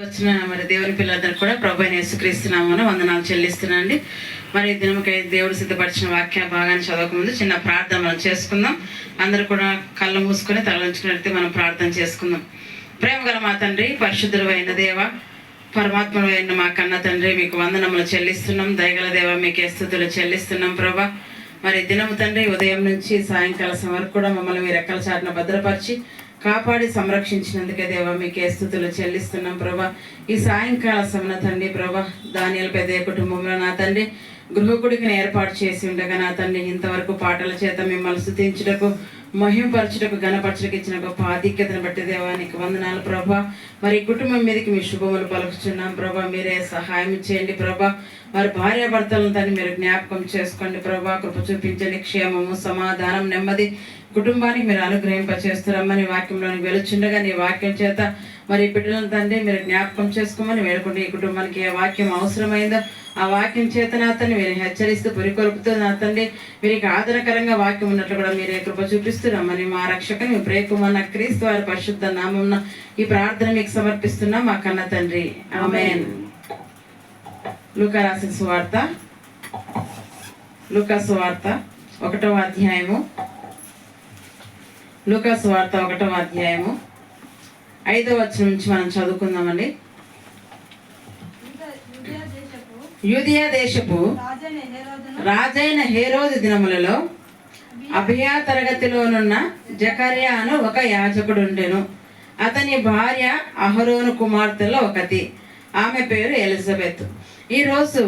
వచ్చిన మరి దేవుని పిల్లలందరూ కూడా ప్రభు అయిన యేసుక్రీస్తున్నామని వందనాలు చెల్లిస్తున్నాండి మరి ఈ దినముకై దేవుడు సిద్ధపరిచిన వాక్య భాగాన్ని చదవకముందు చిన్న ప్రార్థన మనం చేసుకుందాం. అందరూ కూడా కళ్ళు మూసుకొని తలంచుకున్నట్టు మనం ప్రార్థన చేసుకుందాం. ప్రేమగల మా తండ్రి పరిశుద్ధుడు అయిన దేవ పరమాత్ముడు అయిన మా కన్న తండ్రి మీకు వందనములు చెల్లిస్తున్నాం. దయగల దేవ మీకు స్థుతులు చెల్లిస్తున్నాం ప్రభా. మరి దినము తండ్రి ఉదయం నుంచి సాయంకాలం వరకు కూడా మమ్మల్ని మీ రెక్కల చాటున భద్రపరిచి కాపాడి సంరక్షించినందుకే దేవా మీకే స్థుతులు చెల్లిస్తున్నాం ప్రభా. ఈ సాయంకాల సమన తండ్రి ప్రభా దానియల పెద్ద కుటుంబంలో నా తండ్రి గృహకుడికి ఏర్పాటు చేసి ఉండగా నా తండ్రి ఇంతవరకు పాటల చేత మిమ్మల్ని స్థుతించుటకు మహింపరచుటకు గణపరచుటకు ఇచ్చిన గొప్ప ఆధిక్యతను బట్టి దేవానికి వందనాలు ప్రభా. మరి కుటుంబం మీదకి మీ శుభములు పలుకుచున్నాం ప్రభా. మీరే సహాయం చేయండి ప్రభా. వారి భార్యాభర్తలను తను మీరు జ్ఞాపకం చేసుకోండి ప్రభా. కృప చూపించండి క్షేమము సమాధానం నెమ్మది కుటుంబానికి మీరు అనుగ్రహింప చేస్తున్నామని వాక్యంలోని వెలుచుండగా నీ వాక్యం చేత మరి ఈ బిడ్డలను తండ్రి మీరు జ్ఞాపకం చేసుకోమని వేడుకుంటే ఈ కుటుంబానికి ఏ వాక్యం అవసరమైందో ఆ వాక్యం చేత నా తండ్రి మీరు హెచ్చరిస్తూ పురికొల్పుతూ నా తండ్రి వీరికి ఆదరకరంగా వాక్యం ఉన్నట్లు కూడా మీరే కృప చూపిస్తున్నామని మా రక్షకుని మీ ప్రేకుమన్న క్రీస్తు వారి పరిశుద్ధ నామం ఈ ప్రార్థన మీకు సమర్పిస్తున్నాం మా కన్న తండ్రి. ఆమెన్. లూకా రాసిన సువార్త. లూకా సువార్త. ఒకటవ అధ్యాయము. లూకాస్ వార్త ఒకటవ అధ్యాయము. ఐదవ వచ్చిన నుంచి మనం చదువుకుందామండి. దేశపు యూదియా దేశపు రాజైన హేరోదును హేరోదు దినములలో అభియా తరగతిలోనున్న జకర్యా అను ఒక యాజకుడు ఉండెను అతని భార్య అహరోను కుమార్తెలో ఒకటి. ఆమె పేరు ఎలిజబెత్. ఈరోజు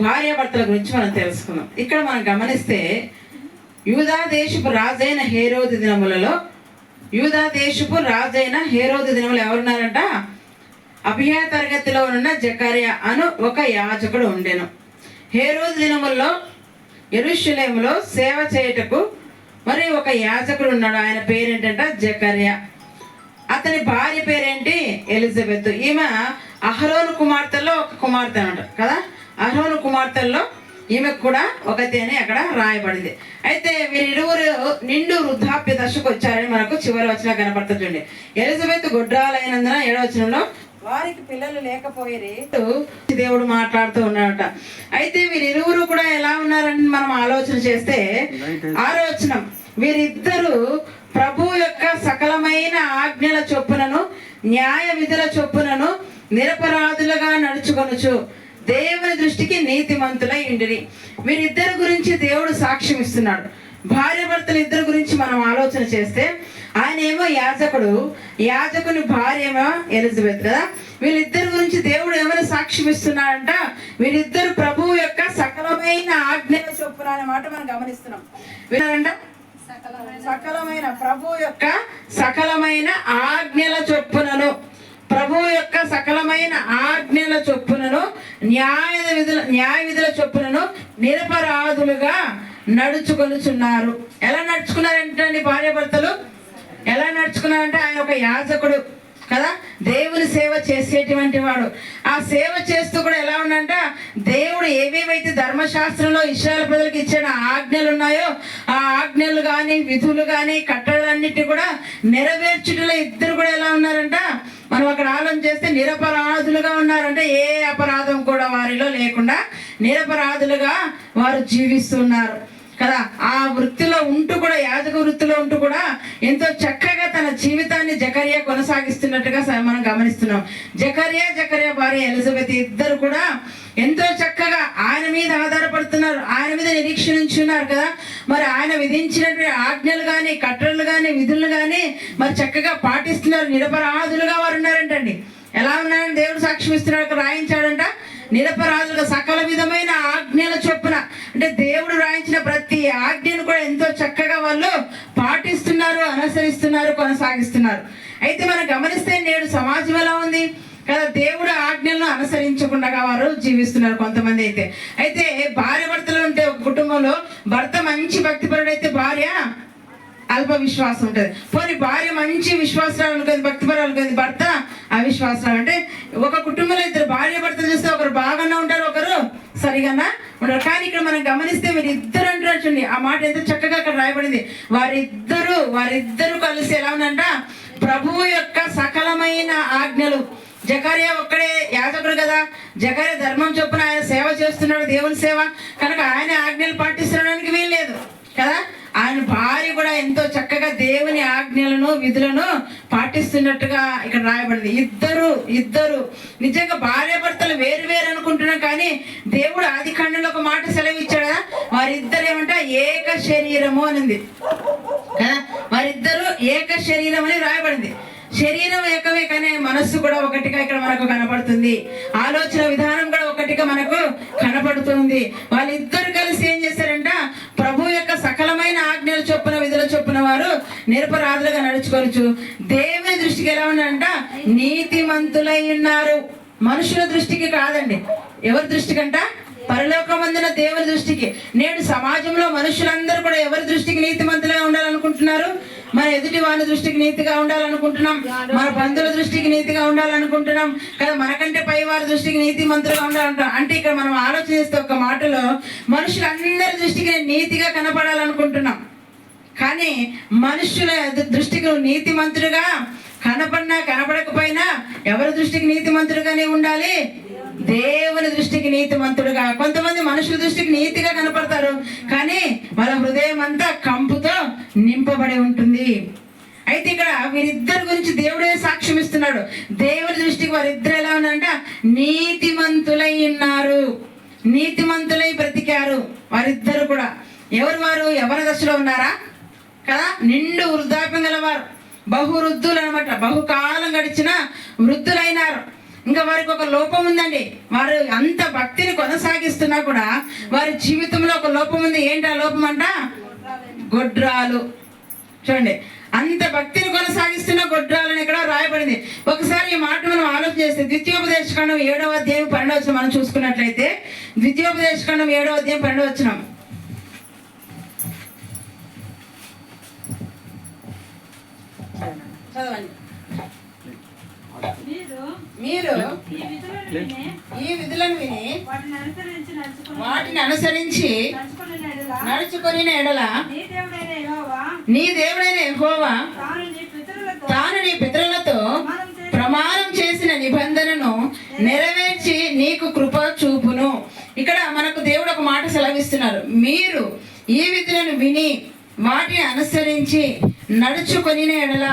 భార్యాభర్తల గురించి మనం తెలుసుకుందాం. ఇక్కడ మనం గమనిస్తే యూదా దేశపు రాజైన హేరోది దినములలో యూదా దేశపు రాజైన హేరోది దినములు ఎవరున్నారంట? అభియా తరగతిలో ఉన్న జకర్యా అను ఒక యాజకుడు ఉండెను. హేరోది దినముల్లో ఎరుషులేములో సేవ చేయుటకు మరి ఒక యాజకుడు ఉన్నాడు. ఆయన పేరేంటంట? జకర్యా. అతని భార్య పేరేంటి? ఎలిజబెత్. ఈమె అహరోను కుమార్తెల్లో ఒక కుమార్తె అనమాట కదా? అహరోను కుమార్తెల్లో ఈమె కూడా ఒకటి అని అక్కడ రాయబడింది. అయితే వీరిరువురు నిండు వృద్ధాప్య దశకు వచ్చారని మనకు చివరి వచ్చిన కనపడుతుంది చూడండి ఎలిజబెత్ గుడ్రాలైనందున ఏడవ వచనంలో వారికి పిల్లలు లేకపోయేది దేవుడు మాట్లాడుతూ ఉన్నాడట. అయితే వీరిరువురు కూడా ఎలా ఉన్నారని మనం ఆలోచన చేస్తే ఆలోచన వీరిద్దరూ ప్రభు యొక్క సకలమైన ఆజ్ఞల చొప్పునను న్యాయ విధుల చొప్పునను నిరపరాధులుగా నడుచుకొనుచు దేవుని దృష్టికి నీతిమంతులై ఉండిరి. వీరిద్దరి గురించి దేవుడు సాక్ష్యం ఇస్తున్నాడు. భార్య భర్తలు ఇద్దరు గురించి మనం ఆలోచన చేస్తే ఆయన ఏమో యాజకుడు యాజకుని భార్య ఏమో ఎలిజబెత్ కదా. వీళ్ళిద్దరి గురించి దేవుడు ఏమైనా సాక్ష్యం ఇస్తున్నాడంట? వీరిద్దరు ప్రభువు యొక్క సకలమైన ఆజ్ఞల చొప్పున అనే మాట మనం గమనిస్తున్నాం. విన్నారంట? సకలమైన ప్రభు యొక్క సకలమైన ఆజ్ఞల చొప్పునను. ప్రభు యొక్క సకలమైన ఆజ్ఞల చొప్పునను న్యాయ విధుల న్యాయ విధుల చొప్పునను నిరపరాధులుగా నడుచుకొనుచున్నారు. ఎలా నడుచుకున్నారంటే భార్యాభర్తలు? ఎలా నడుచుకున్నారంటే ఆయన ఒక యాజకుడు కదా? దేవుని సేవ చేసేటువంటి వాడు. ఆ సేవ చేస్తూ కూడా ఎలా ఉండంట దేవుడు ఏవేవైతే ధర్మశాస్త్రంలో ఇస్రాయల్ ప్రజలకు ఇచ్చిన ఆజ్ఞలు ఉన్నాయో ఆ ఆజ్ఞలు కానీ విధులు కానీ కట్టడలన్నిటి కూడా నెరవేర్చుటలో ఇద్దరు కూడా ఎలా ఉన్నారంట? మనం అక్కడ ఆలోచన చేస్తే నిరపరాధులుగా ఉన్నారంటే ఏ అపరాధం కూడా వారిలో లేకుండా నిరపరాధులుగా వారు జీవిస్తున్నారు. కదా? ఆ వృత్తిలో ఉంటూ కూడా యాజక వృత్తిలో ఉంటూ కూడా ఎంతో చక్కగా తన జీవితాన్ని జకరియా కొనసాగిస్తున్నట్టుగా మనం గమనిస్తున్నాం. జకరియా జకరియా భార్య ఎలిజబెత్ ఇద్దరు కూడా ఎంతో చక్కగా ఆయన మీద ఆధారపడుతున్నారు. ఆయన మీద నిరీక్షణించున్నారు కదా? మరి ఆయన విధించినటువంటి ఆజ్ఞలు కానీ కట్టడలు కానీ విధులు కానీ మరి చక్కగా పాటిస్తున్నారు. నిరపరాధులుగా వారు ఉన్నారంటండి. ఎలా ఉన్నారని దేవుడు సాక్ష్యం రాయించాడంట. నిరపరాధులుగా సకల విధమైన ఆజ్ఞల చొప్పున అంటే దేవుడు రాయించిన ప్రతి ఆజ్ఞను కూడా ఎంతో చక్కగా వాళ్ళు పాటిస్తున్నారు అనుసరిస్తున్నారు కొనసాగిస్తున్నారు. అయితే మనం గమనిస్తే నేడు సమాజం ఎలా ఉంది? కదా దేవుడు ఆజ్ఞలను అనుసరించకుండా వారు జీవిస్తున్నారు కొంతమంది అయితే. అయితే భార్య భర్తలు ఉంటే ఒక కుటుంబంలో భర్త మంచి భక్తిపరుడు అయితే భార్య అల్ప విశ్వాసం ఉంటుంది. పోనీ భార్య మంచి విశ్వాసరాలు ఉంటుంది భక్తిపరాలు ఉంటుంది భర్త అవిశ్వాసరాలు. అంటే ఒక కుటుంబంలో ఇద్దరు భార్య భర్తలు చూస్తే ఒకరు బాగానే ఉంటారు ఒకరు సరిగానా ఉంటారు కానీ ఇక్కడ మనం గమనిస్తే మీరు ఇద్దరు అంటున్నారు చూడండి ఆ మాట ఎంత చక్కగా అక్కడ రాయబడింది. వారిద్దరు వారిద్దరు కలిసి ఎలా ఉందంట ప్రభువు యొక్క సకలమైన ఆజ్ఞలు. జకర్య ఒక్కడే యాజకుడు కదా. జకర్య ధర్మం చొప్పున ఆయన సేవ చేస్తున్నాడు దేవుని సేవ. కనుక ఆయన ఆజ్ఞలు పాటిస్తున్నాడానికి వీల్లేదు కదా? ఆయన భార్య కూడా ఎంతో చక్కగా దేవుని ఆజ్ఞలను విధులను పాటిస్తున్నట్టుగా ఇక్కడ రాయబడింది. ఇద్దరు ఇద్దరు. నిజంగా భార్య భర్తలు వేరు వేరు అనుకుంటున్నాం కానీ దేవుడు ఆది ఖండంలో ఒక మాట సెలవు ఇచ్చాడు వారిద్దరు ఏమంట ఏక శరీరము అనింది. వారిద్దరు వారిద్దరూ ఏక శరీరం అని రాయబడింది. శరీరం ఏకమే కానీ మనస్సు కూడా ఒకటిగా ఇక్కడ మనకు కనపడుతుంది. ఆలోచన విధానం కూడా ఒకటిగా మనకు కనపడుతుంది. వాళ్ళిద్దరు కలిసి ఏం చేశారంట ప్రభు యొక్క సకలమైన ఆజ్ఞల చొప్పున విధుల చొప్పున వారు నిరపరాధులుగా నడుచుకోవచ్చు దేవుని దృష్టికి ఎలా ఉండంట నీతిమంతులై ఉన్నారు. మనుషుల దృష్టికి కాదండి. ఎవరి దృష్టికంట? పరలోకమందున దేవుని దృష్టికి. నేడు సమాజంలో మనుషులందరూ కూడా ఎవరి దృష్టికి నీతిమంతులుగా ఉండాలనుకుంటున్నారు? మన ఎదుటి వారి దృష్టికి నీతిగా ఉండాలనుకుంటున్నాం. మన బంధువుల దృష్టికి నీతిగా ఉండాలనుకుంటున్నాం. కదా మనకంటే పై వారి దృష్టికి నీతి మంత్రులుగా ఉండాలంటాం అంటే ఇక్కడ మనం ఆలోచిస్తే ఒక మాటలో మనుషులందరి దృష్టికి నీతిగా కనపడాలనుకుంటున్నాం. కానీ మనుషుల దృష్టికి నువ్వు నీతిమంతుడుగా కనపడినా కనపడకపోయినా ఎవరి దృష్టికి నీతి మంత్రుగానే ఉండాలి? దేవుని దృష్టికి నీతిమంతుడుగా. కొంతమంది మనుషుల దృష్టికి నీతిగా కనపడతారు కానీ వాళ్ళ హృదయం అంతా కంపుతో నింపబడి ఉంటుంది. అయితే ఇక్కడ వీరిద్దరి గురించి దేవుడే సాక్ష్యం ఇస్తున్నాడు. దేవుని దృష్టికి వారిద్దరు ఎలా ఉన్నారంట? నీతిమంతులై ఉన్నారు. నీతిమంతులై బ్రతికారు వారిద్దరు కూడా. ఎవరు వారు? ఎవరి దశలో ఉన్నారా? కదా? నిండు వృద్ధాప్యం గలవారు. బహు వృద్ధులు అనమాట బహుకాలం గడిచిన వృద్ధులైనారు. ఇంకా వారికి ఒక లోపం ఉందండి. వారు అంత భక్తిని కొనసాగిస్తున్నా కూడా వారి జీవితంలో ఒక లోపం ఉంది. ఏంటి ఆ లోపం అంట? గొడ్రాలు. చూడండి. అంత భక్తిని కొనసాగిస్తున్న గొడ్రాలని ఇక్కడ రాయబడింది. ఒకసారి ఈ మాట మనం ఆలోచన చేస్తే ద్వితీయోపదేశకాండం ఏడవ అధ్యాయం పన్నెండవ వచనం మనం చూసుకున్నట్లయితే ద్వితీయోపదేశకాండం ఏడవ అధ్యాయం పన్నెండవ వచనం. చదవండి. మీరు ఈ విధులను విని వాటిని అనుసరించి నడుచుకుని ఎడల నీ దేవుడైన యెహోవా యెహోవా తాను నీ పితరులతో చేసి ప్రమాణం చేసిన నిబంధనను నెరవేర్చి నీకు కృప చూపును. ఇక్కడ మనకు దేవుడు ఒక మాట సెలవిస్తున్నారు. మీరు ఈ విధులను విని వాటిని అనుసరించి నడుచుకొని ఎడల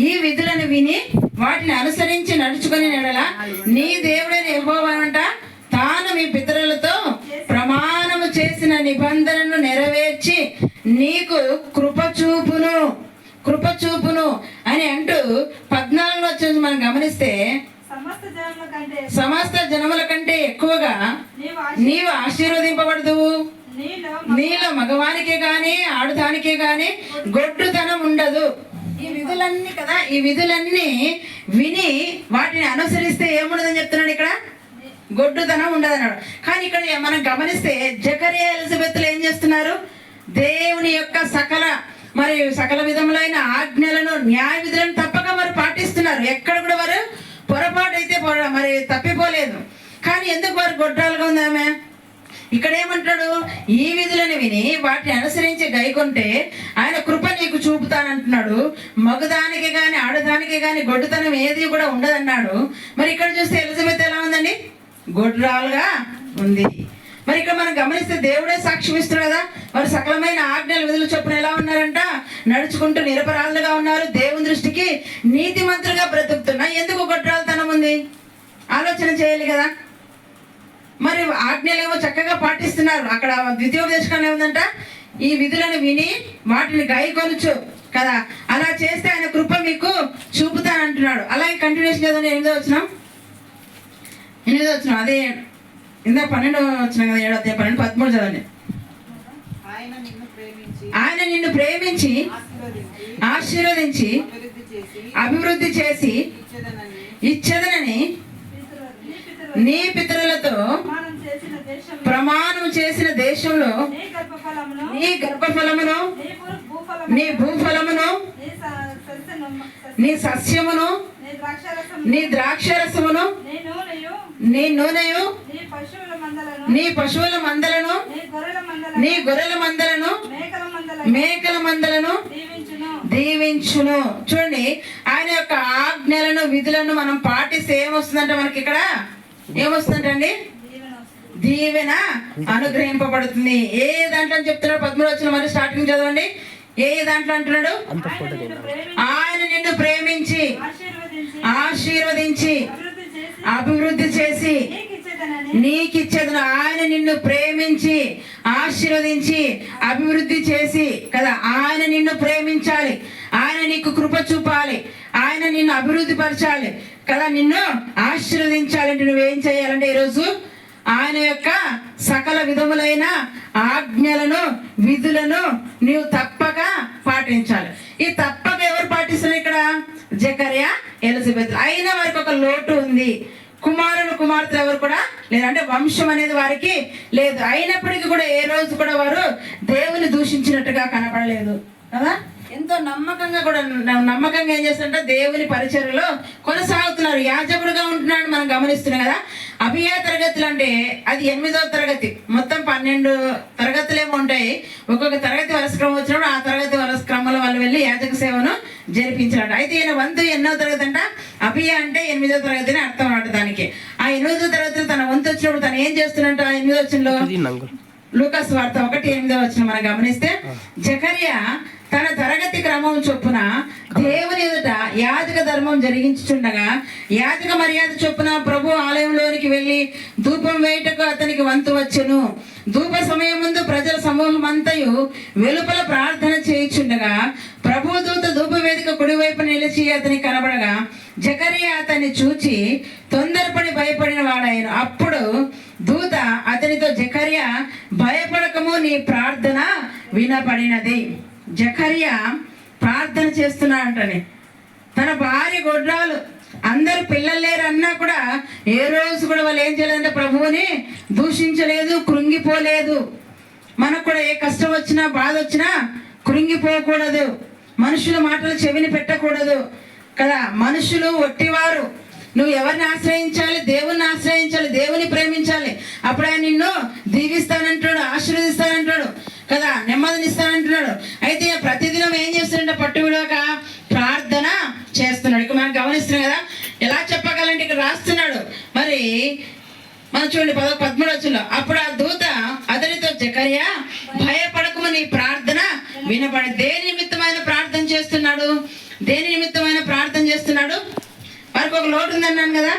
ఈ విధులను విని వాటిని అనుసరించి నడుచుకొని ఎడల నీ దేవుడైన యెహోవానంట తాను మీ పితరులతో ప్రమాణము చేసిన నిబంధనను నెరవేర్చి నీకు కృప చూపును కృప చూపును అని అంటూ పద్నాలుగులో వచ్చి మనం గమనిస్తే సమస్త జనముల కంటే ఎక్కువగా నీవు ఆశ- నీవు ఆశీర్వదింపబడదువు నీలో నీలో మగవానికే గాని ఆడుదానికే గాని గొడ్డుతనం ఉండదు. ఈ విధులన్నీ కదా ఈ విధులన్నీ విని వాటిని అనుసరిస్తే ఏముండదని చెప్తున్నాడు ఇక్కడ? గొడ్డుతనం ఉండదు అన్నాడు కానీ ఇక్కడ మనం గమనిస్తే జకరియా ఎలిజబెత్లు ఏం చేస్తున్నారు? దేవుని యొక్క సకల మరి సకల విధములైన ఆజ్ఞలను న్యాయ విధులను తప్పక మరి పాటిస్తున్నారు. ఎక్కడ కూడా వారు పొరపాటు అయితే మరి తప్పిపోలేదు. కానీ ఎందుకు వారు గొడ్రాలుగా ఉంది ఆమె ఇక్కడ ఏమంటాడు ఈ విధులను విని వాటిని అనుసరించి గైకొంటే ఆయన కృప నీకు చూపుతానంటున్నాడు. మగదానికి కానీ ఆడదానికి కానీ గొడ్డుతనం ఏది కూడా ఉండదన్నాడు. మరి ఇక్కడ చూస్తే ఎలిజబెత్ ఎలా ఉందండి? గొడ్రాలుగా ఉంది. మరి ఇక్కడ మనం గమనిస్తే దేవుడే సాక్ష్యం ఇస్తున్నాడు కదా. వారు సకలమైన ఆజ్ఞలు విధులు చొప్పున ఎలా ఉన్నారంట? నడుచుకుంటూ నిరపరాధులుగా ఉన్నారు. దేవుని దృష్టికి నీతిమంతులుగా బ్రతుకుతున్నా. ఎందుకు గొడ్రాలతనం ఉంది ఆలోచన చేయాలి కదా. మరి ఆజ్ఞలేమో చక్కగా పాటిస్తున్నారు. అక్కడ ద్వితీయోపదేశకాలు ఏముందంట? ఈ విధులను విని వాటిని గాయకొనచ్చు కదా. అలా చేస్తే ఆయన కృప మీకు చూపుతానంటున్నాడు. అలాగే కంటిన్యూషన్ చదవండి ఎనిమిదో వచ్చిన ఎనిమిదో వచ్చిన అదే ఇందా పన్నెండో వచ్చిన కదా ఏడో అధ్యాయం పన్నెండు పదమూడు చదవండి. ఆయన నిన్ను ప్రేమించి ఆశీర్వదించి అభివృద్ధి చేసి ఇచ్చేదనని నీ పితరులు నీ పితరులతో ప్రమాణం చేసిన దేశంలో నీ గర్భఫలమును నీ భూఫలమును నీ సస్యమును నీ ద్రాక్షారసము నీ ద్రాక్షరసమును నీ నూనెయు నీ పశువుల మందలను నీ గొర్రెల మందలను మేకల మందలను దీవించును. చూడండి ఆయన యొక్క ఆజ్ఞలను విధులను మనం పాటిస్తే ఏమొస్తుందంటే మనకి ఇక్కడ ఏమొస్తుందంటండి దీవెన అనుగ్రహింపబడుతుంది. ఏ దాంట్లో అని చెప్తున్నాడు పదమూడు వచ్చిన మరి స్టార్టింగ్ చదవండి. ఏ దాంట్లో అంటున్నాడు? ఆయన నిన్ను ప్రేమించి ఆశీర్వదించి అభివృద్ధి చేసి నీకిచ్చేదను ఆయన నిన్ను ప్రేమించి ఆశీర్వదించి అభివృద్ధి చేసి కదా ఆయన నిన్ను ప్రేమించాలి. ఆయన నీకు కృప చూపాలి. ఆయన నిన్ను అభివృద్ధి పరచాలి కదా నిన్ను ఆశీర్వదించాలంటే నువ్వేం చేయాలంటే ఈరోజు ఆయన యొక్క సకల విధములైన ఆజ్ఞలను విధులను నీవు తప్పక పాటించాలి. ఈ తప్పక ఎవరు పాటిస్తున్నారు ఇక్కడ? Zechariah Elizabeth. అయిన వారికి ఒక లోటు ఉంది. కుమారులు కుమార్తెలు ఎవరు కూడా లేదు అంటే వంశం అనేది వారికి లేదు. అయినప్పటికీ కూడా ఏ రోజు కూడా వారు దేవుని దూషించినట్టుగా కనపడలేదు. కదా? ఎంతో నమ్మకంగా కూడా నమ్మకంగా ఏం చేస్తుంటే దేవుని పరిచర్యలో కొనసాగుతున్నారు. యాజకుడుగా ఉంటున్నాడు మనం గమనిస్తున్నాం కదా. అభియా తరగతులు అంటే అది ఎనిమిదవ తరగతి. మొత్తం పన్నెండు తరగతులేమో ఉంటాయి. ఒక్కొక్క తరగతి వరుస క్రమం వచ్చినప్పుడు ఆ తరగతి వరుస క్రమంలో వాళ్ళు వెళ్ళి యాజక సేవను జరిపించాడు అయితే ఈయన వంతు ఎన్నో తరగతి అంట? అభియా అంటే ఎనిమిదో తరగతి అని అర్థం అన్నమాట దానికి. ఆ ఎనిమిదో తరగతిలో తన వంతు వచ్చినప్పుడు తను ఏం చేస్తున్నట్టు ఆ ఎనిమిదో వచ్చినలో? లూకాస్ వార్త ఒకటి ఎనిమిదో వచ్చిన మనం గమనిస్తే జకర్యా తన తరగతి క్రమం చొప్పున దేవుని ఎదుట యాజక ధర్మం జరిగించుచుండగా యాజక మర్యాద చొప్పున ప్రభు ఆలయంలోనికి వెళ్ళి ధూపం వేయుటకు అతనికి వంతు వచ్చెను. ధూప సమయం ముందు ప్రజల సమూహం అంతయు వెలుపల ప్రార్థన చేయుచుండగా ప్రభు దూత ధూప వేదిక కుడివైపు నిలిచి అతని కనబడగా జకరియా అతన్ని చూచి తొందరపడి భయపడిన వాడాయను అప్పుడు దూత అతనితో జకర్య భయపడకము నీ ప్రార్థన వినపడినది. జకర్య ప్రార్థన చేస్తున్నా అంటనే తన భార్య గొడ్రాలు అందరు పిల్లలు లేరు అన్నా కూడా ఏ రోజు కూడా వాళ్ళు ఏం చేయలేదంటే ప్రభువుని దూషించలేదు కృంగిపోలేదు. మనకు కూడా ఏ కష్టం వచ్చినా బాధ వచ్చినా కృంగిపోకూడదు. మనుషుల మాటలు చెవిని పెట్టకూడదు. కదా మనుషులు ఒట్టివారు. నువ్వు ఎవరిని ఆశ్రయించాలి? దేవుణ్ణి ఆశ్రయించాలి? దేవుని ప్రేమించాలి? అప్పుడు ఆయన నిన్ను దీవిస్తానంటాడు ఆశీర్వదిస్తానంటాడు కదా? నెమ్మదినిస్తానంటున్నాడు. అయితే ప్రతిదినం ఏం చేస్తున్నాడు పట్టు విడవక ప్రార్థన చేస్తున్నాడు. ఇక మనం గమనిస్తున్నాం కదా ఎలా చెప్పగలంటే ఇక్కడ రాస్తున్నాడు. మరి మనం చూడండి పద పదమూడు వచ్చులో అప్పుడు ఆ దూత అతనితో జకర్యా భయపడకము నీ ప్రార్థన వినబడి దేని నిమిత్తమైన ప్రార్థన చేస్తున్నాడు దేని నిమిత్తమైన ప్రార్థన చేస్తున్నాడు వారికి ఒక లోటు ఉందన్నాను కదా?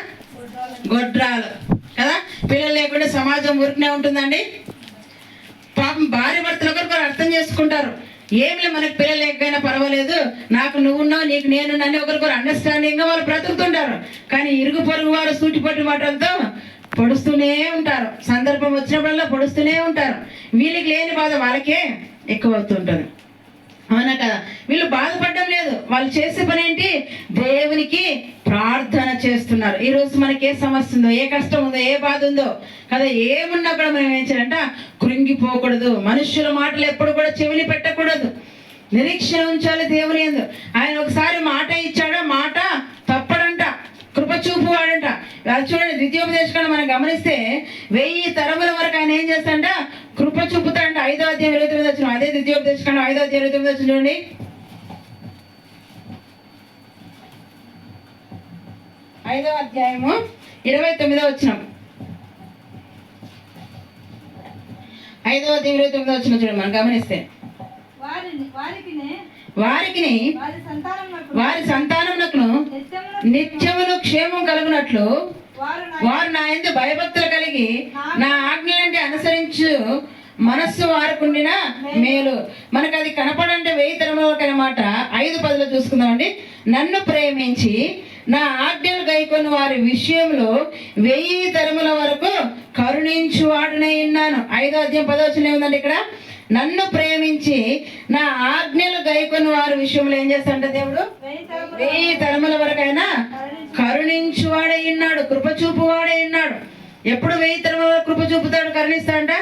గొడ్రాలు. కదా? పిల్లలు లేకుండా సమాజం ఊరికనే ఉంటుందండి. పాపం భార్య భర్తలు ఒకరికొకరు అర్థం చేసుకుంటారు. ఏమిలే మనకు పిల్లలు లేకపోయినా పర్వాలేదు. నాకు నువ్వున్నావు నీకు నేను నన్ను ఒకరికొకరు అండర్స్టాండింగ్గా వాళ్ళు బ్రతుకుతుంటారు. కానీ ఇరుగు పొరుగు వారు సూటిపట్టి మాటలతో పొడుస్తూనే ఉంటారు. సందర్భం వచ్చినప్పుడల్లా పొడుస్తూనే ఉంటారు. వీళ్ళకి లేని బాధ వాళ్ళకే ఎక్కువ అవుతుంటుంది. అవునా కదా? వీళ్ళు బాధపడడం లేదు. వాళ్ళు చేసే పని ఏంటి? దేవునికి ప్రార్థన చేస్తున్నారు. ఈ రోజు మనకి ఏ సమస్య ఉందో ఏ కష్టం ఉందో ఏ బాధ ఉందో కదా ఏమున్నా కూడా మనం ఏం చేయాలంట? కృంగిపోకూడదు. మనుషుల మాటలు ఎప్పుడు కూడా చెవిని పెట్టకూడదు. నిరీక్షణ ఉంచాలి దేవుని ఎందు. ఆయన ఒకసారి మాట ఇచ్చాడు? మాట తప్పడంట. కృప చూపు వాడంట. అది చూడండి ద్వితీయోపదేశకాన్ని మనం గమనిస్తే వెయ్యి తరముల వరకు ఆయన ఏం చేస్తాడంట? కృప చూపుతాడంట ఐదో అధ్యాయం ఇరవై తొమ్మిది వచ్చిన అదే ద్వితీయోపదేశకాండం ఐదో అధ్యాయం ఇరవై తొమ్మిది వచ్చిన చూడండి. ఐదో అధ్యాయము ఇరవై తొమ్మిదో వచ్చిన ఐదో అధ్యాయం ఇరవై తొమ్మిదో వచ్చిన చూడండి మనం గమనిస్తే. వారికి వారి సంతానం సంతానమునకును నిత్యమును క్షేమం కలుగునట్లు వారు నా ఎందు భయభక్తులు కలిగి నా ఆజ్ఞలంటే అనుసరించు మనస్సు వారుకుండిన మేలు. మనకు అది కనపడంటే వెయ్యి తరములకి అన్నమాట ఐదు పదులు చూసుకుందామండి. నన్ను ప్రేమించి నా ఆజ్ఞలు గైకొని వారి విషయంలో వెయ్యి తరముల వరకు కరుణించు వాడునే ఉన్నాను. ఐదో అధ్యాయం పదవచనం ఏముందండి ఇక్కడ? నన్ను ప్రేమించి నా ఆజ్ఞలు గైకొని వారి విషయంలో ఏం చేస్తాడంటే దేవుడు? వెయ్యి తరములు వెయ్యి తరముల వరకైనా కరుణించువాడై ఉన్నాడు కృప చూపువాడై ఉన్నాడు ఎప్పుడు వెయ్యి వరకు కృప చూపుతాడు కరుణిస్తాడంట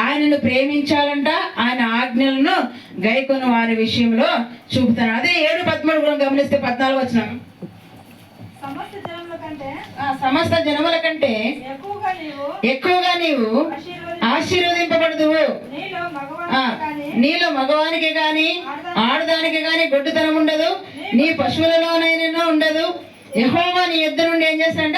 ఆయనను ప్రేమించాలంట ఆయన ఆజ్ఞలను గైకొని వారి విషయంలో చూపుతాడు. అదే ఏడు పదమూడు కూడా గమనిస్తే పద్నాలుగు వచ్చిన సమస్త జనముల కంటే ఎక్కువగా నీవు ఆశీర్వదింపబడదువు. నీలో మగవానికి గాని ఆడదానికి గాని గొడ్డుతనం ఉండదు. నీ పశువులలోనైనా ఉండదు. యహోవా నీ ఇద్దరు నుండి ఏం చేశాడ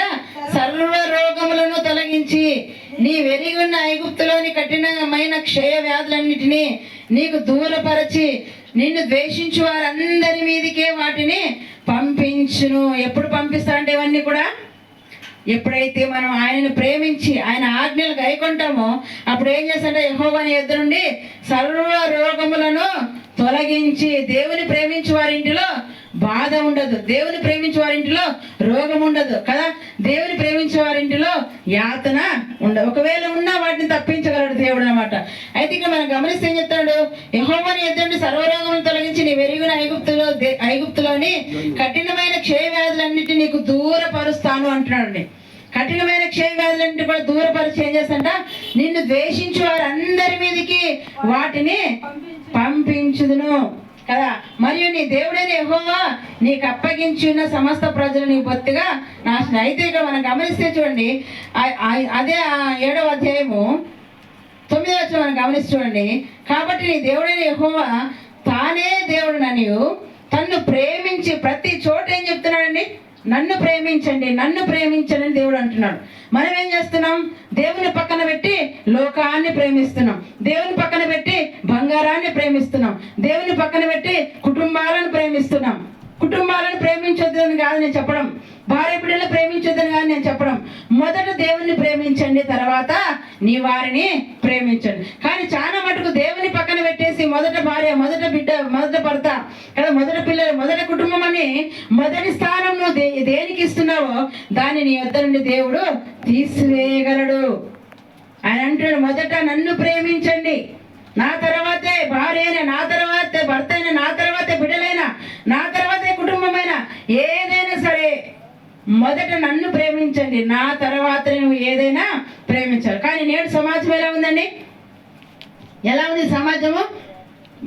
సర్వ రోగములను తొలగించి నీ వెరిగి ఉన్న ఐగుప్తులోని కఠినమైన క్షయ వ్యాధులన్నిటినీ నీకు దూరపరచి నిన్ను ద్వేషించు వారందరి మీదికే వాటిని పంపించును. ఎప్పుడు పంపిస్తా అంటే ఇవన్నీ కూడా? ఎప్పుడైతే మనం ఆయనను ప్రేమించి ఆయన ఆజ్ఞలు గైకొంటామో అప్పుడు ఏం చేస్తాడంటే? యహోవాని ఎదురుండి నుండి సర్వ రోగములను తొలగించి దేవుని ప్రేమించు వారి ఇంటిలో బాధ ఉండదు. దేవుని ప్రేమించే వారింటిలో రోగం ఉండదు కదా? దేవుని ప్రేమించే వారి ఇంటిలో యాతన ఉండదు. ఒకవేళ ఉన్నా వాటిని తప్పించగలడు దేవుడు అన్నమాట. అయితే ఇక్కడ మనం గమనిస్తే ఏం చెప్తాడు? యహోమని ఎద్దండి సర్వరోగములను తొలగించి నీ వెరిగిన ఐగుప్తులో దే- ఐగుప్తులోని కఠినమైన క్షయ వ్యాధులన్నిటి నీకు దూరపరుస్తాను అంటున్నాడు కఠినమైన క్షయ వ్యాధులన్నింటి కూడా దూరపరిచి ఏం చేస్తంట నిన్ను ద్వేషించు వారందరి మీదకి వాటిని పంపించుదును. కదా? మరియు నీ దేవుడైన యెహోవా నీకు అప్పగించి ఉన్న సమస్త ప్రజలు నీ బొత్తిగా నాశనం అయితే ఇక్కడ మనం గమనిస్తే చూడండి అదే ఆ ఏడవ అధ్యాయము తొమ్మిదవ వచ్చిన మనం గమనించి చూడండి కాబట్టి నీ దేవుడైన యెహోవా తానే దేవుడు ననియు తన్ను ప్రేమించి ప్రతి చోట ఏం చెప్తున్నాడండి? నన్ను ప్రేమించండి నన్ను ప్రేమించండి దేవుడు అంటున్నాడు. మనం ఏం చేస్తున్నాం? దేవుని పక్కన పెట్టి లోకాన్ని ప్రేమిస్తున్నాం. దేవుని పక్కన పెట్టి బంగారాన్ని ప్రేమిస్తున్నాం. దేవుని పక్కన పెట్టి కుటుంబాలను ప్రేమిస్తున్నాం. కుటుంబాలను ప్రేమించొద్దని కాదు నేను చెప్పడం. భార్య బిడ్డలు ప్రేమించొద్దని కాదు నేను చెప్పడం. మొదట దేవుని ప్రేమించండి తర్వాత నీ వారిని ప్రేమించండి. కానీ చాలా మటుకు దేవుని పక్కన పెట్టేసి మొదట భార్య మొదట బిడ్డ మొదట భర్త కదా మొదట పిల్లలు మొదట కుటుంబం అని మొదటి స్థానం నువ్వు దే- దేనికి ఇస్తున్నావో దాన్ని నీ వద్ద నుండి దేవుడు తీసివేయగలడు. ఆయన అంటాడు మొదట నన్ను ప్రేమించండి. నా తర్వాతే భార్య అయినా నా తర్వాతే భర్త అయినా నా తర్వాతే బిడ్డలైనా నా తర్వాత ఏదైనా సరే మొదట నన్ను ప్రేమించండి. నా తర్వాత నువ్వు ఏదైనా ప్రేమించాలి. కానీ నేడు సమాజం ఎలా ఉందండి? ఎలా ఉంది సమాజము?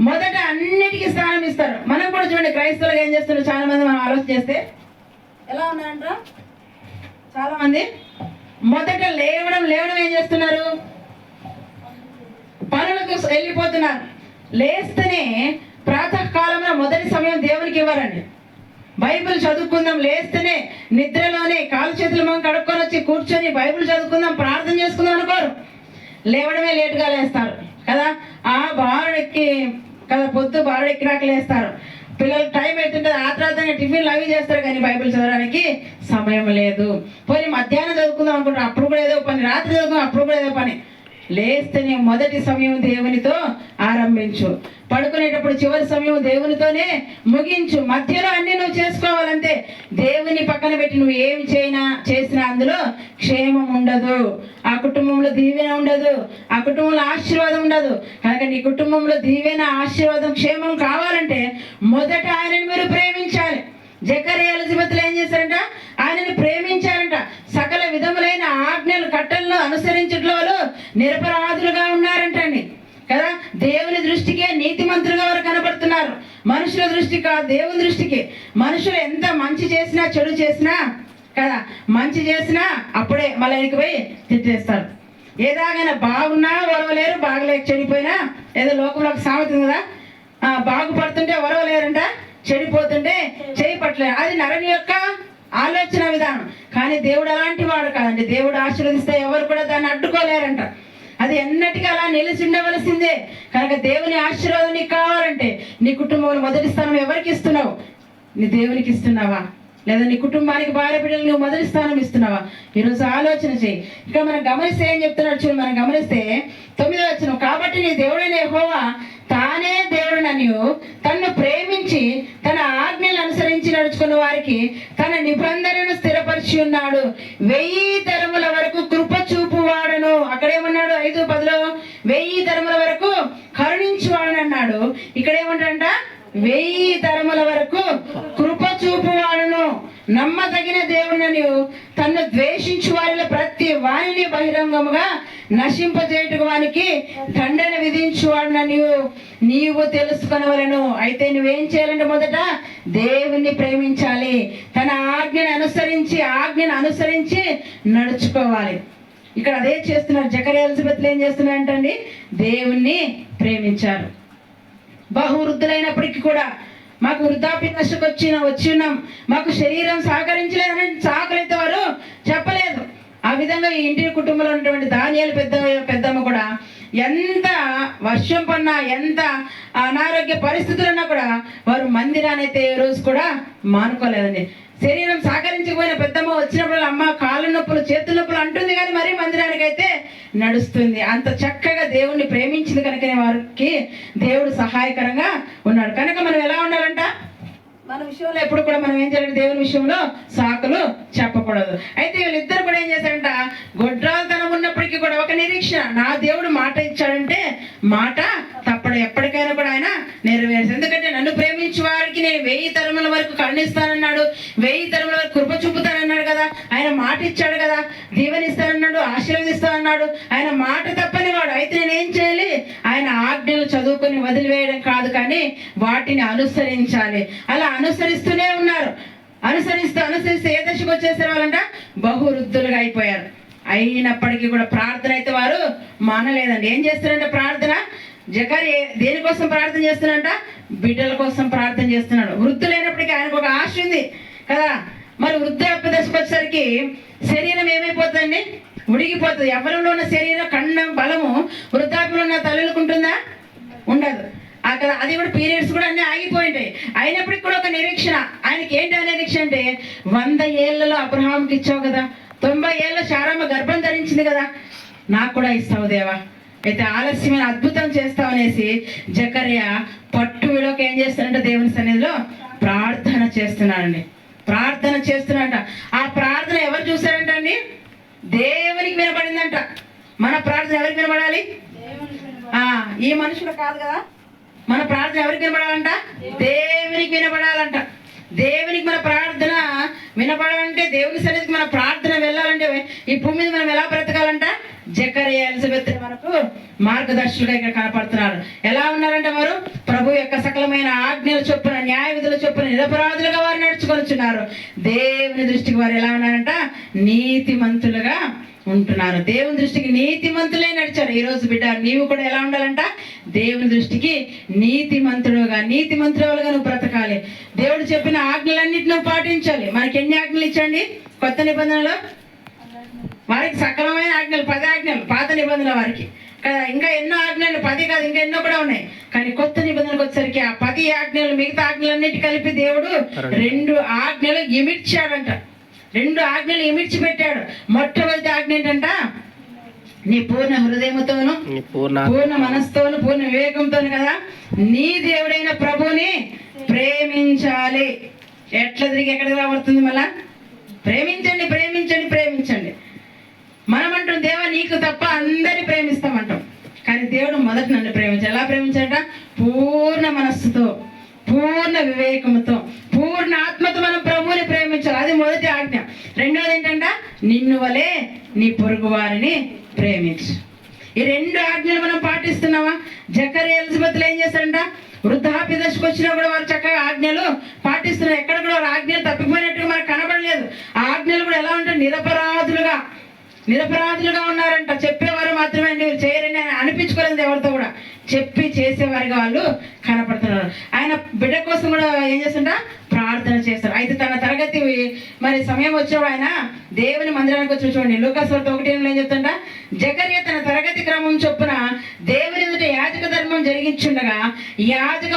మొదట అన్నిటికీ స్థానం ఇస్తారు. మనం కూడా చూడండి క్రైస్తవులు ఏం చేస్తున్నారు? చాలా మంది మనం ఆలోచన చేస్తే. ఎలా ఉన్నారంటారా? చాలా మంది మొదట లేవడం లేవడం ఏం చేస్తున్నారు? పనులకు వెళ్ళిపోతున్నారు. లేస్తేనే ప్రాతకాలంలో మొదటి సమయం దేవునికి ఇవ్వరండి బైబిల్ చదువుకుందాం లేస్తేనే నిద్రలోనే కాలు చేతులు మనం కడుక్కొని వచ్చి కూర్చొని బైబిల్ చదువుకుందాం ప్రార్థన చేసుకుందాం అనుకోరు. లేవడమే లేటుగా లేస్తారు కదా? ఆ బారుడెక్కి కదా పొద్దు బారుడెక్కినాక లేస్తారు. పిల్లలు టైం అవుతుంటుంది ఆ తర్వాత టిఫిన్లు అవి చేస్తారు కానీ బైబిల్ చదవడానికి సమయం లేదు. పోయి మధ్యాహ్నం చదువుకుందాం అనుకుంటారు అప్పుడు కూడా ఏదో పని రాత్రి చదువుకుందాం అప్పుడు కూడా ఏదో పని. లేస్తేనే మొదటి సమయం దేవునితో ఆరంభించు. పడుకునేటప్పుడు చివరి సమయం దేవునితోనే ముగించు. మధ్యలో అన్ని నువ్వు చేసుకోవాలంటే దేవుని పక్కన పెట్టి నువ్వు ఏమి చేయనా చేసినా అందులో క్షేమం ఉండదు. ఆ కుటుంబంలో దీవెన ఉండదు. ఆ కుటుంబంలో ఆశీర్వాదం ఉండదు. కనుక నీ కుటుంబంలో దీవెన ఆశీర్వాదం క్షేమం కావాలంటే మొదట ఆయనను మీరు ప్రేమించాలి. జకర్ ఎలిజబెత్లు ఏం చేశారంట? ఆయనని ప్రేమించారంట. సకల విధములైన ఆజ్ఞలు కట్టలను అనుసరించడంలో వాళ్ళు నిరపరాధులుగా ఉన్నారంటండి. కదా? దేవుని దృష్టికే నీతిమంతులుగా వారు కనబడుతున్నారు. మనుషుల దృష్టి కాదు దేవుని దృష్టికి. మనుషులు ఎంత మంచి చేసినా చెడు చేసినా కదా? మంచి చేసినా అప్పుడే మళ్ళీ వెనక్కి పోయి తిట్టేస్తారు. ఏదాగైనా బాగున్నా ఒరవలేరు బాగలేక చెడిపోయినా ఏదో లోకంలో ఒక సామెత కదా? బాగుపడుతుంటే ఒరవలేరంట చెడిపోతుంటే చేయి పట్టలేరు. అది నరని యొక్క ఆలోచన విధానం. కానీ దేవుడు అలాంటి వాడు కాదండి. దేవుడు ఆశీర్వదిస్తే ఎవరు కూడా దాన్ని అడ్డుకోలేరంట. అది ఎన్నటికీ అలా నిలిచి ఉండవలసిందే. కనుక దేవుని ఆశీర్వాదం నీకు కావాలంటే నీ కుటుంబంలో మొదటి స్థానం ఎవరికి ఇస్తున్నావు? నీ దేవునికి ఇస్తున్నావా? లేదా నీ కుటుంబానికి భార్య బిడ్డలు నువ్వు మొదటి స్థానం ఇస్తున్నావా? ఈరోజు ఆలోచన చేయి. ఇక్కడ మనం గమనిస్తే ఏం చెప్తున్నాడు చూడు మనం గమనిస్తే తొమ్మిదో వచ్చిన కాబట్టి నీ దేవుడైన హోవా తానే దేవుడననియు. తన్ను ప్రేమించి తన ఆజ్ఞలు అనుసరించి నడుచుకున్న వారికి తన నిబంధనను స్థిరపరిచి ఉన్నాడు. వెయ్యి తరముల వరకు కృప చూపువాడను. అక్కడేమన్నాడు? ఐదు పదిలో వెయ్యి తరముల వరకు కరుణించువాడని అన్నాడు ఇక్కడ వెయ్యి తరముల వరకు కృప చూపువాడును నమ్మదగిన దేవుడని తన్ను ద్వేషించు వారిలో ప్రతి వారిని బహిరంగముగా నశింపజేయటకు వానికి దండన విధించువాడున నీవు నీవు తెలుసుకొనవలను. అయితే నువ్వేం చేయాలంటే మొదట దేవుణ్ణి ప్రేమించాలి. తన ఆజ్ఞను అనుసరించి ఆజ్ఞను అనుసరించి నడుచుకోవాలి. ఇక్కడ అదే చేస్తున్నారు జకరే ఎలిజబెత్లు ఏం చేస్తున్నారంటండి దేవుణ్ణి ప్రేమించారు బహువృద్ధులైనప్పటికీ కూడా మాకు వృద్ధాప్య దశకు వచ్చిన వచ్చి ఉన్నాం. మాకు శరీరం సహకరించలేదని సహకరించే వారు చెప్పలేదు. ఆ విధంగా ఈ ఇంటి కుటుంబంలో ఉన్నటువంటి ధాన్యాలు పెద్ద పెద్దమ్మ కూడా ఎంత వర్షం పడినా ఎంత అనారోగ్య పరిస్థితులు ఉన్నా కూడా వారు మందిరాన్ని అయితే ఏ రోజు కూడా మానుకోలేదండి. శరీరం సహకరించకపోయిన పెద్దమ్మ వచ్చినప్పుడు అమ్మ కాళ్ళు నొప్పులు చేతుల నొప్పులు అంటుంది కానీ మరీ మందిరానికి అయితే నడుస్తుంది. అంత చక్కగా దేవుణ్ణి ప్రేమించింది కనుకనే వారికి దేవుడు సహాయకరంగా ఉన్నాడు. కనుక మనం ఎలా ఉండాలంట? మన విషయంలో ఎప్పుడు కూడా మనం ఏం చేయాలి దేవుని విషయంలో సాకులు చెప్పకూడదు. అయితే వీళ్ళిద్దరు కూడా ఏం చేశారంట? గొడ్రాలతనం ఉన్నప్పటికీ కూడా ఒక నిరీక్షణ. నా దేవుడు మాట ఇచ్చాడంటే మాట తప్పడు ఎప్పటికైనా కూడా ఆయన నెరవేర్చు ఎందుకంటే నన్ను ప్రేమించే వారికి నేను వెయ్యి తరముల వరకు కరుణిస్తానన్నాడు వెయ్యి తరముల వరకు కృప చూపుతానన్నాడు కదా ఆయన మాట ఇచ్చాడు కదా దీవెనిస్తానన్నాడు ఆశీర్వదిస్తానన్నాడు ఆయన మాట తప్పని వాడు. అయితే నేనేం చేయాలి? ఆయన ఆజ్ఞలు చదువుకొని వదిలివేయడం కాదు కానీ వాటిని అనుసరించాలి. అలా అనుసరిస్తూనే ఉన్నారు. అనుసరిస్తూ అనుసరిస్తే ఏ దశకు వచ్చేసారు వాళ్ళంట? బహువృద్ధులుగా అయిపోయారు. అయినప్పటికీ కూడా ప్రార్థన అయితే వారు మానలేదండి. ఏం చేస్తారంటే ప్రార్థన? జగర్ దేనికోసం ప్రార్థన చేస్తున్నాడంట? బిడ్డల కోసం ప్రార్థన చేస్తున్నాడు. వృద్ధులైనప్పటికీ ఆయనకు ఒక ఆశ ఉంది కదా? మరి వృద్ధాప్య దశకు వచ్చేసరికి శరీరం ఏమైపోతుందండి? ఉడిగిపోతుంది ఎవరిలో ఉన్న శరీరం కండం బలము వృద్ధాప్యంలో ఉన్న తల్లులకు ఉంటుందా? ఉండదు. అక్కడ అది కూడా పీరియడ్స్ కూడా అన్ని ఆగిపోయింటాయి. అయినప్పటికీ కూడా ఒక నిరీక్షణ. ఆయనకి ఏంటి ఆ నిరీక్షణ అంటే వంద ఏళ్ళలో అబ్రహాంకి ఇచ్చావు కదా? తొంభై ఏళ్ళ శారమ్మ గర్భం ధరించింది కదా? నాకు కూడా ఇస్తావు దేవా. అయితే ఆలస్యమైన అద్భుతం చేస్తావు అనేసి జకర్య పట్టు విడోకి ఏం చేస్తాడంటే దేవుని సన్నిధిలో ప్రార్థన చేస్తున్నాడండి. ప్రార్థన చేస్తున్నాడంట. ఆ ప్రార్థన ఎవరు చూశారంట అండి దేవునికి వినపడిందంట మన ప్రార్థన ఎవరికి వినపడాలి ఆ, ఈ మనుషులు కాదు కదా. మన ప్రార్థన ఎవరికి వినపడాలంట దేవునికి వినపడాలంట దేవునికి మన ప్రార్థన వినపడాలంటే దేవుని సన్నిధికి మన ప్రార్థన వెళ్ళాలంటే ఈ భూమి మీద మనం ఎలా బ్రతకాలంట? జకరయ్య ఎలిజబెత్ మనకు మార్గదర్శకుడు ఇక్కడ కనపడుతున్నారు. ఎలా ఉన్నారంటే వారు? ప్రభు యొక్క సకలమైన ఆజ్ఞల చొప్పున న్యాయ విధుల చొప్పున నిరపరాధులుగా వారు నడుచుకొనిచున్నారు దేవుని దృష్టికి వారు ఎలా ఉన్నారంట? నీతిమంతులుగా ఉంటున్నారు. దేవుని దృష్టికి నీతిమంతులే నడిచారు. ఈ రోజు బిడ్డ నీవు కూడా ఎలా ఉండాలంట? దేవుని దృష్టికి నీతిమంతుడుగా నీతిమంతుడుగా నువ్వు బ్రతకాలి. దేవుడు చెప్పిన ఆజ్ఞలన్నిటి నువ్వు పాటించాలి. మనకి ఎన్ని ఆజ్ఞలు ఇచ్చండి కొత్త నిబంధనలో? వారికి సకలమైన ఆజ్ఞలు పది ఆజ్ఞలు పాత నిబంధనల వారికి. కదా ఇంకా ఎన్నో ఆజ్ఞలు పది కాదు ఇంకా ఎన్నో కూడా ఉన్నాయి. కానీ కొత్త నిబంధనలకు వచ్చేసరికి ఆ పది ఆజ్ఞలు మిగతా ఆజ్ఞలన్నిటి కలిపి దేవుడు రెండు ఆజ్ఞలు ఇమిడ్చాడంట. రెండు ఆజ్ఞలు ఇమిడ్చి పెట్టాడు మొట్టమొదటి ఆజ్ఞ ఏంటంట? నీ పూర్ణ హృదయముతోను పూర్ణ పూర్ణ మనస్తోను పూర్ణ వివేకంతోను కదా నీ దేవుడైన ప్రభుని ప్రేమించాలి. ఎట్లా తిరిగి ఎక్కడికి రాబడుతుంది మళ్ళా? ప్రేమించండి ప్రేమించండి ప్రేమించండి. మనం అంటాం దేవా నీకు తప్ప అందరి ప్రేమిస్తామంటాం కానీ దేవుడు మొదట నన్ను ప్రేమించాలి ఎలా ప్రేమించాడట పూర్ణ మనస్సుతో పూర్ణ వివేకముతో పూర్ణ ఆత్మతో మనం ప్రభువుని ప్రేమించాలి అది మొదటి ఆజ్ఞ రెండోది ఏంటంట నిన్ను వలే నీ పొరుగు వారిని ప్రేమించు ఈ రెండు ఆజ్ఞలు మనం పాటిస్తున్నామా జకరి ఎలిజబెత్లు ఏం చేస్తారంట వృద్ధాప్య దశకు వచ్చినా కూడా వారు చక్కగా ఆజ్ఞలు పాటిస్తున్నారు ఎక్కడ కూడా వారు ఆజ్ఞలు తప్పిపోయినట్టుగా మనకు కనబడలేదు ఆ ఆజ్ఞలు కూడా ఎలా ఉంటాయి నిరపరాధులుగా నిరపరాధులుగా ఉన్నారంట చెప్పేవారు మాత్రమే అండి వీరు చేయరని ఆయన అనిపించుకోలేదు ఎవరితో కూడా చెప్పి చేసేవారుగా వాళ్ళు కనపడుతున్నారు ఆయన బిడ్డ కోసం కూడా ఏం చేస్తుంట ప్రార్థన చేస్తారు అయితే తన తరగతి మరి సమయం వచ్చినప్పుడు ఆయన దేవుని మందిరానికి వచ్చి చూడండి లూకాస్ వార్త ఒకటి ఎనిమిదిలో ఏం చెప్తుంట జకర్య తన తరగతి క్రమం చొప్పున దేవుని ఎదుట యాజక ధర్మం జరిగించుండగా యాజక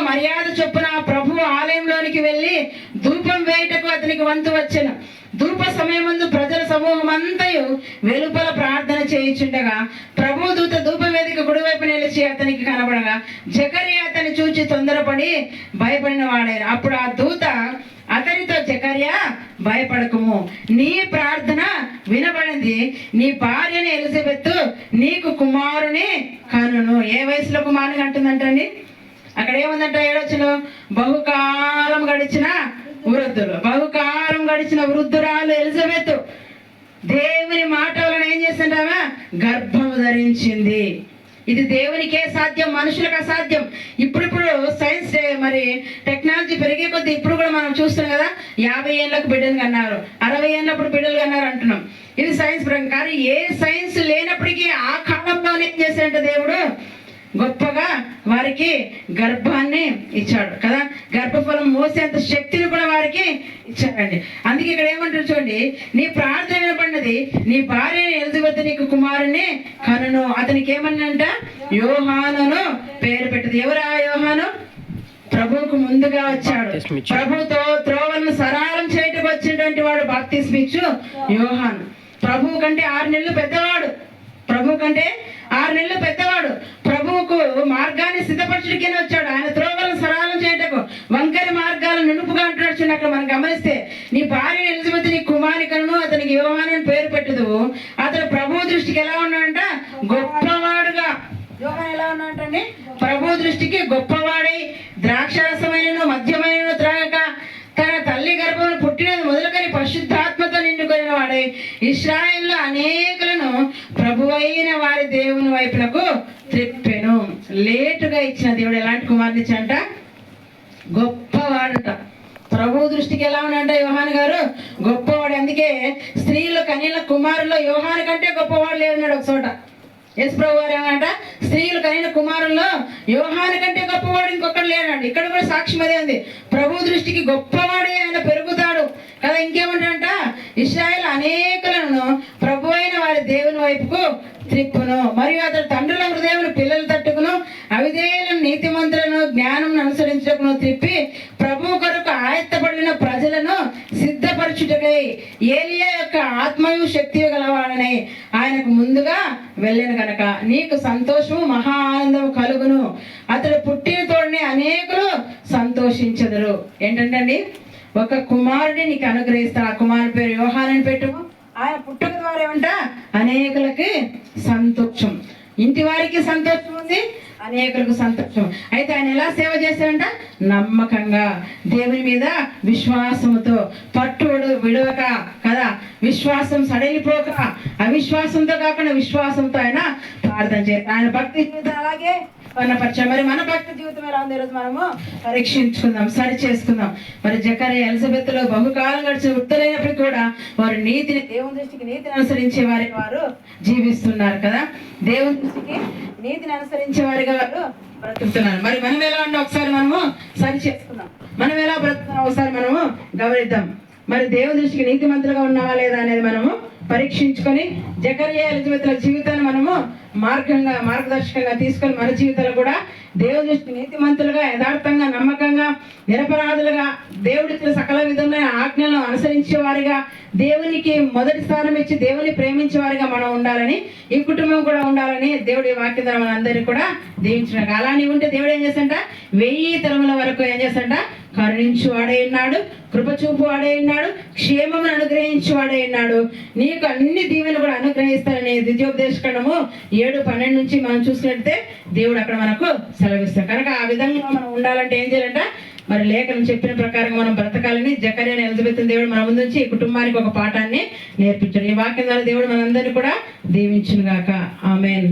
మర్యాద చొప్పున ప్రభు ఆలయంలోనికి వెళ్ళి ధూపం వేయుటకు అతనికి వంతు వచ్చిన. ధూప సమయమందు ప్రజల సమూహం అంతయు వెలుపల ప్రార్థన చేయుచుండగా ప్రభు దూత ధూప వేదిక కుడివైపు నిలిచి అతనికి కనబడగా జకరి అతని చూచి తొందరపడి భయపడిన వాడారు అప్పుడు ఆ దూత అతనితో జకర్యా భయపడకము. నీ ప్రార్థన వినబడింది. నీ భార్యని ఎలిజబెత్ నీకు కుమారుని కనును. ఏ వయసులో కుమారుని అంటుందంటండి? అక్కడ ఏముందంట ఏడొచ్చిన బహుకాలం గడిచిన వృద్ధులు. బహుకాలం గడిచిన వృద్ధురాలు ఎలిజబెత్. దేవుని మాట వలన ఏం చేస్తుంటావా? గర్భము ధరించింది. ఇది దేవునికే సాధ్యం మనుషులకు అసాధ్యం. ఇప్పుడిప్పుడు సైన్స్ మరి టెక్నాలజీ పెరిగే కొద్దీ ఇప్పుడు కూడా మనం చూస్తున్నాం కదా యాభై ఏళ్ళకు బిడ్డలు కన్నారు అరవై ఏళ్ళప్పుడు బిడ్డలు కన్నారు అంటున్నాం. ఇది సైన్స్ ప్రకారం కానీ ఏ సైన్స్ లే గర్భాన్ని ఇచ్చాడు కదా? గర్భఫలం మోసేంత శక్తిని కూడా వారికి ఇచ్చాడండి. అందుకే ఇక్కడ ఏమంటారు చూడండి నీ ప్రార్థన వినపడినది నీ భార్య ఎలిజబెత్ నీకు కుమారుని కనును. అతనికి ఏమన్నంట? యోహానును పేరు పెట్టదు. ఎవరా యోహాను? ప్రభువుకు ముందుగా వచ్చాడు. ప్రభుతో త్రోవలను సరాలం చేయటకు వచ్చినటువంటి వాడు బాప్తిస్మిచ్చు యోహాను. ప్రభువు కంటే ఆరు నెలలు పెద్దవాడు. ప్రభు కంటే ఆరు నెలలు పెద్దవాడు. ప్రభువుకు మార్గాన్ని సిద్ధపరచడానికే వచ్చాడు. ఆయన త్రోవలను సరాలం చేయటకు వంకరి మార్గాలు నునుపుగా అంటున్నాడు. చూడండి అక్కడ మనం గమనిస్తే నీ భార్య ఎలిజబెత్ నీ కుమారికను అతనికి అని పేరు పెట్టదు. అతడు ప్రభు దృష్టికి ఎలా ఉన్నాడంట? గొప్పవాడుగా. యోహాను ఎలా ఉన్నాడంటే ప్రభు దృష్టికి గొప్పవాడై ద్రాక్షరసమైనను మద్యమైనను త్రాగక తన తల్లి గర్భమును పుట్టినది మొదలుకొని పరిశుద్ధాత్మతో నిండుకొనిన వాడై అనేకులను ప్రభువైన వారి దేవుని వైపునకు త్రిప్పెను. లేటుగా ఇచ్చిన దేవుడు ఎలాంటి కుమారుని ఇచ్చాడంట? గొప్పవాడంట. ప్రభు దృష్టికి ఎలా ఉన్నాడంట యోహాన్ గారు? గొప్పవాడు. అందుకే స్త్రీలు కనీల కుమారుల్లో యోహాన్ కంటే గొప్పవాడు లేదన్నాడు ఒక చోట. ఎస్ ప్రభు గారు ఏమంట స్త్రీలు కనీన కుమారుల్లో యోహాను కంటే గొప్పవాడు ఇంకొకటి లేడండి ఇక్కడ కూడా సాక్ష్యం అదే ఉంది. ప్రభు దృష్టికి గొప్పవాడే ఆయన పెరుగుతాడు. కదా ఇంకేమంటాడంట ఇస్రాయల్ అనేకులను ప్రభు అయిన వారి దేవుని వైపుకు త్రిప్పును. మరియు అతడు తండ్రుల హృదయమును పిల్లలు తట్టుకును అవిధేయులను నీతిమంతులను జ్ఞానం అనుసరించకును త్రిప్పి ప్రభు కొరకు ఆయత్తపడిన ప్రజలను సిద్ధపరచుటకై ఏలియా యొక్క ఆత్మయు శక్తి గలవాడనై ఆయనకు ముందుగా వెళ్ళిన కనుక నీకు సంతోషము మహా ఆనందము కలుగును. అతడు పుట్టిన తోడిని అనేకులు సంతోషించదురు. ఏంటంటే అండి ఒక కుమారుడిని నీకు అనుగ్రహిస్తాను. ఆ కుమారుని పేరు యోహానని పెట్టు ఆయన పుట్టుక ద్వారా ఏమంట? అనేకులకి సంతోషం. ఇంటి వారికి సంతోషం ఉంది అనేకులకు సంతోషం. అయితే ఆయన ఎలా సేవ చేశాడంట? నమ్మకంగా. దేవుని మీద విశ్వాసంతో పట్టుడు విడవక కదా? విశ్వాసం సడలిపోక. అవిశ్వాసంతో కాకుండా విశ్వాసంతో ఆయన ప్రార్థన చేస్తాడు ఆయన భక్తి జీవితం అలాగే వర్ణపరిచాం మరి మన భక్తి జీవితం ఎలా ఉంది ఈరోజు మనము పరీక్షించుకుందాం సరి చేసుకుందాం. మరి జకరే ఎలిజబెత్లో బహుకాలం గడిచి ఉత్తరైనప్పటికీ కూడా వారు నీతిని దేవుని దృష్టికి నీతిని అనుసరించే వారి వారు జీవిస్తున్నారు కదా? దేవుని దృష్టికి నీతిని అనుసరించే వారిగా వారు బ్రతుకుతున్నారు. మరి మనం ఎలా ఉంటే ఒకసారి మనము సరి చేసుకుందాం. మనం ఎలా బ్రతుకుతున్నాం? ఒకసారి మనము గమనిద్దాం. మరి దేవుని దృష్టికి నీతిమంతులుగా ఉన్నావా లేదా అనేది మనము పరీక్షించుకొని జకరియా ఎలిజబెత్ల జీవితాన్ని మనము మార్గంగా మార్గదర్శకంగా తీసుకొని మన జీవితాలు కూడా దేవుని దృష్టి నీతిమంతులుగా యథార్థంగా నమ్మకంగా నిరపరాధులుగా దేవుడికి సకల విధమైన ఆజ్ఞలను అనుసరించే వారిగా దేవునికి మొదటి స్థానం ఇచ్చి దేవుని ప్రేమించేవారిగా మనం ఉండాలని ఈ కుటుంబం కూడా ఉండాలని దేవుడి వాక్య ద్వారా అందరినీ కూడా దీవించిన అలానే ఉంటే దేవుడు ఏం చేస్తాంట వెయ్యి తరముల వరకు ఏం చేస్తంట కరుణించు వాడే ఉన్నాడు కృపచూపు వాడే ఉన్నాడు క్షేమమును అనుగ్రహించు వాడే ఉన్నాడు. నీకు అన్ని దీవెనలు కూడా అనుగ్రహిస్తాడని ద్వితీయోపదేశకరణము ఏడు పన్నెండు నుంచి మనం చూసినట్టే దేవుడు అక్కడ మనకు సెలవిస్తాం కనుక ఆ విధంగా మనం ఉండాలంటే ఏం చేయాలంట? మరి లేఖనం చెప్పిన ప్రకారం మనం బ్రతకాలని జకర్యాని ఎలిజబెత్ దేవుడు మన ముందు నుంచి ఈ కుటుంబానికి ఒక పాఠాన్ని నేర్పించాడు. ఈ వాక్యం ద్వారా దేవుడు మనందరినీ కూడా దీవించును గాక ఆమెన్.